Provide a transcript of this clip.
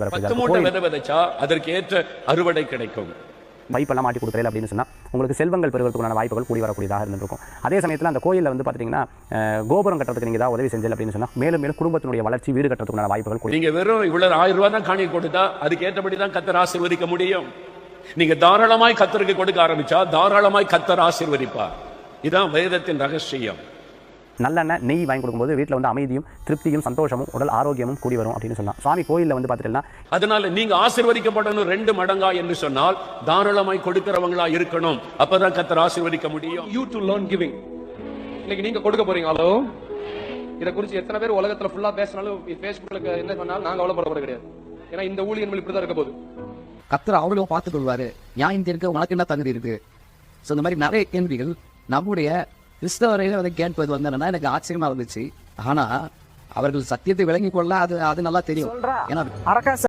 பத்து இருக்கும். மூட்டை கோயில் விதை விதைச்சா அதற்கு ஏற்ற அறுவடை கிடைக்கும். பைப்பெல்லாம் மாட்டி கொடுக்குறேன் அப்படின்னு சொன்னா உங்களுக்கு செல்வங்கள் பெறுவதற்கான வாய்ப்புகள் கூடி வரக்கூடியதாக இருந்திருக்கும் அதே சமயத்தில் அந்த கோயிலில் வந்து பார்த்தீங்கன்னா கோபுரம் கட்டுறதுக்கு நீங்கள் ஏதாவது உதவி செஞ்சல் அப்படின்னு சொன்னா மேலும் மேலும் குடும்பத்தினுடைய வளர்ச்சி வீடு கட்டுறதுக்கான வாய்ப்புகள் கூடி நீங்க வெறும் இவ்வளவு ஆயிரம் ரூபாய் தான் காணி கொடுத்தா அதுக்கு ஏற்றபடி தான் கத்தர் ஆசீர்வதிக்க முடியும். நீங்க தாராளமாய் கத்தருக்கு கொடுக்க ஆரம்பிச்சா தாராளமாய் கத்தர் ஆசீர்வதிப்பார். இதான் வேதத்தின் ரகசியம். நல்லெண்ணெய் நெய் வாங்கி கொடுக்கும்போது வீட்டில் வந்து அமைதியும் திருப்தியும் சந்தோஷமும் உடல் ஆரோக்கியமும் கூடி வரும் அப்படின்னு சொன்னா சுவாமி கோயிலில் வந்து பார்த்துட்டீங்கன்னா அதனால நீங்க ஆசீர்வதிக்கப்படணும் ரெண்டு மடங்கா என்று சொன்னால் தாராளமாய் கொடுக்கிறவங்களா இருக்கணும். அப்பதான் கத்தர் ஆசீர்வதிக்க முடியும். யூ டு லேர்ன் கிவிங் இன்னைக்கு நீங்க கொடுக்க போறீங்க ஹலோ? இதை குறித்து எத்தனை பேர் உலகத்துல ஃபுல்லா பேசினாலும் ஃபேஸ்புக்ல என்ன சொன்னாலும் நாங்க அவ்வளவு கிடையாது. ஏன்னா இந்த ஊழியர்கள் இப்படிதான் இருக்க போகுது. கத்தர் அவங்களும் பார்த்துக் கொள்வாரு நியாயம் தீர்க்க உனக்கு என்ன தகுதி இருக்கு? ஸோ இந்த மாதிரி நிறைய கேள்விகள் நம்முடைய கிறிஸ்தவரையில அதை கேட்பது வந்து என்னன்னா எனக்கு ஆச்சரியமா இருந்துச்சு. ஆனா அவர்கள் சத்தியத்தை விளங்கிக் கொள்ள அது அது நல்லா தெரியும். ஏன்னா